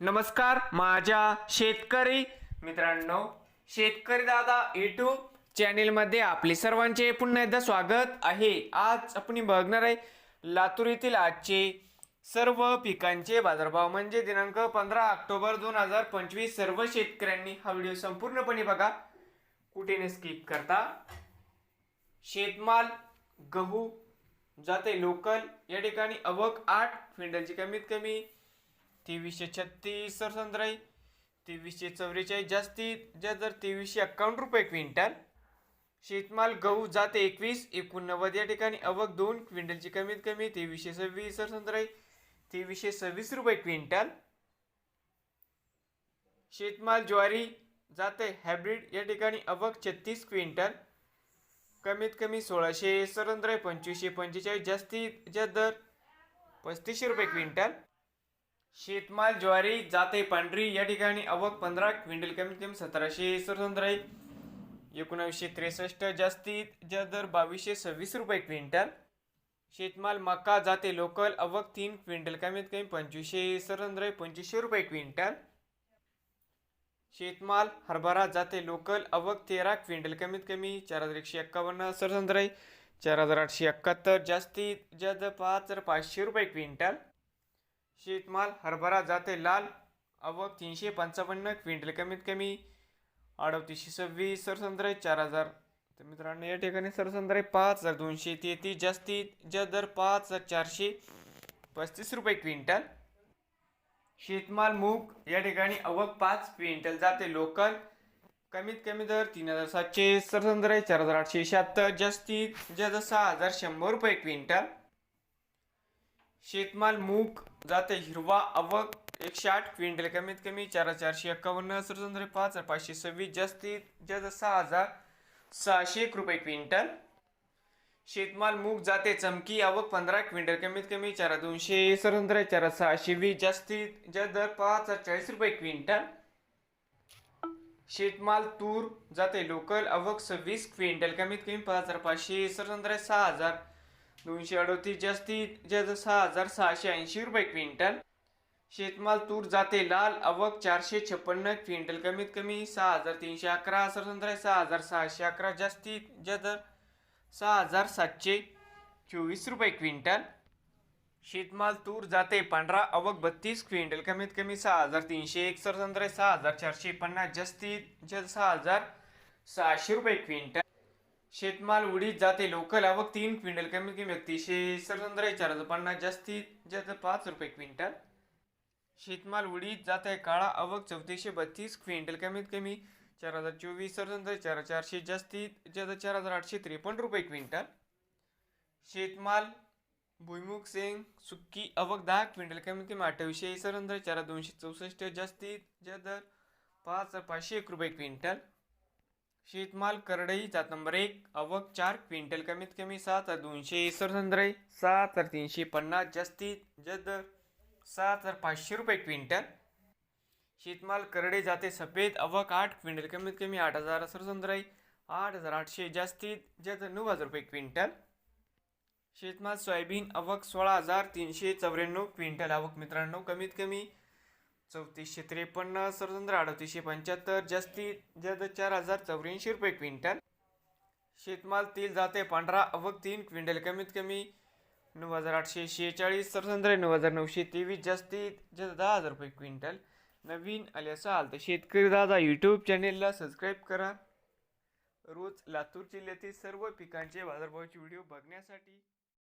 नमस्कार माझ्या शेतकरी मित्रांनो शेतकरी दादा युट्यूब चॅनेलमध्ये आपले सर्वांचे पुन्हा एकदा स्वागत आहे. आज आपण बघणार आहे लातूर येथील आजचे सर्व पिकांचे बाजारभाव. म्हणजे दिनांक पंधरा ऑक्टोबर दोन हजार पंचवीस सर्व शेतकऱ्यांनी हा व्हिडिओ संपूर्णपणे बघा. कुठे न स्किप करता? शेतमाल गहू जाते लोकल या ठिकाणी अवक आठ क्विंटलची कमीत कमी तेवीसशे छत्तीस सरसंद्राई तेवीसशे चौवेचाळीस जास्तीत ज्या दर तेवीसशे एक्कावन्न रुपये क्विंटल. शेतमाल गहू जाते एकवीस एकोणनव्वद या ठिकाणी अवक दोन क्विंटलची कमीत कमी तेवीसशे सव्वीस सरसंद्राई तेवीसशे सव्वीस रुपये क्विंटल. शेतमाल ज्वारी जाते हायब्रिड या ठिकाणी अवक छत्तीस क्विंटल. कमीत कमी सोळाशे सरंद्राय पंचवीसशे पंचेचाळीस जास्तीत ज्या दर पस्तीसशे रुपये क्विंटल. शेतमाल ज्वारी जाते पांढरी या ठिकाणी अवक पंधरा क्विंटल कमीत कमी सतराशे सरसंद्राई एकोणावीसशे त्रेसष्ट जास्तीत जास्त दर बावीसशे सव्वीस रुपये क्विंटल. शेतमाल मका जाते लोकल अवघ तीन क्विंटल कमीत कमी पंचवीसशे सरंद्राई पंचवीसशे रुपये क्विंटल. शेतमाल हरभरा जाते लोकल अवक तेरा क्विंटल कमीत कमी चार हजार एकशे एक्कावन्न सरसंद्राई चार हजार आठशे एकाहत्तर जास्तीत जास्त पाच हजार पाचशे रुपये क्विंटल. शेतमाल हरभरा जाते लाल आवक तीनशे पंचावन्न क्विंटल कमीत कमी अडतीसशे सव्वीस सरसंद्राई चार हजार. तर मित्रांनो या ठिकाणी सरसंद्राई पाच हजार दोनशे तेहतीस जास्तीत जास्त दर पाच हजार चारशे पस्तीस रुपये क्विंटल. शेतमाल मूग या ठिकाणी अवक पाच क्विंटल जाते लोकल. कमीत कमी दर तीन हजार सातशे सरसंद्राई चार हजार आठशे शहात्तर जास्तीत जास्त सहा हजार शंभर रुपये क्विंटल. शेतमाल मूग जाते हिरवा अवक एकशे आठ क्विंटल कमीत कमी चार चारशे एक्कावन्न सरसंद्राई पाच हजार पाचशे सव्वीस जास्तीत जास्त सहा हजार सहाशे एक रुपये क्विंटल. शेतमाल मूग जाते चमकी आवक पंधरा क्विंटल कमीत कमी चार दोनशे सरंद्र चार सहाशे वीस जास्तीत जास्त दर पाच हजार चाळीस रुपये क्विंटल. शेतमाल तूर जाते लोकल आवक सव्वीस क्विंटल कमीत कमी पाच हजार पाचशे सरंद्र सहा हजार दोनशे अडतीस जास्तीत जास्त सहा हजार सहाशे ऐंशी रुपये क्विंटल. शेतमाल तूर जाते लाल अवक चारशे छप्पन्न क्विंटल कमीत कमी सहा हजार तीनशे अकरा सरसंद्राय सहा हजार सहाशे अकरा जास्तीत जास्त सहा हजार सातशे चोवीस रुपये क्विंटल. शेतमाल तूर जाते पांढरा अवक बत्तीस क्विंटल कमीत कमी सहा हजार तीनशे एक संत्रा सहा हजार चारशे पन्नास जास्तीत जास्त सहा हजार सहाशे रुपये क्विंटल. शेतमाल उडीत जाते लोकल आवक तीन क्विंटल कमीत कमी एकतीसशे सरसंद्राय चार हजार पन्नास जास्तीत जास्त पाच रुपये क्विंटल. शेतमाल उडीत जात आहे काळा आवक चौतीसशे बत्तीस क्विंटल कमीत कमी चार हजार चोवीस सरसंद्र चार चारशे जास्तीत जास्त चार हजार आठशे त्रेपन्न रुपये क्विंटल. शेतमाल भुईमुख सेंग सुक्की आवक दहा क्विंटल कमीत कमी अठ्ठावीसशे सरंद्र चार दोनशे चौसष्ट जास्तीत जास्त दर पाच पाचशे एक रुपये क्विंटल. शेतमाल करडई जात नंबर एक. अवक चार क्विंटल कमीत कमी सात हजार दोनशे सरसंद्रे सात हजार तीनशे पन्नास. जास्तीत जद सहा सात हजार पाचशे रुपये क्विंटल. शेतमाल करडे जाते सफेद. अवक आठ क्विंटल कमीत कमी आठ हजार सरसंद्राई आठ हजार आठशे. जास्तीत जद नऊ हजार रुपये क्विंटल. शेतमाल सोयाबीन अवक सोळा हजार तीनशे चौऱ्याण्णव. क्विंटल आवक मित्रांनो कमीत कमी चौतीसशे त्रेपन्न स्वतंत्र अडतीसशे पंच्याहत्तर जास्तीत जास्त चार हजार चौऱ्याऐंशी रुपये क्विंटल. शेतमाल तेल जाते पांढरा अवक तीन क्विंटल कमीत कमी नऊ हजार आठशे शेहेचाळीस सरसंद्र नऊ हजार नऊशे तेवीस जास्तीत जास्त दहा हजार रुपये क्विंटल. नवीन आले असाल तर शेतकरी दादा यूट्यूब चॅनेलला सबस्क्राईब करा. रोज लातूर जिल्ह्यातील सर्व पिकांचे बाजारभावाचे व्हिडिओ बघण्यासाठी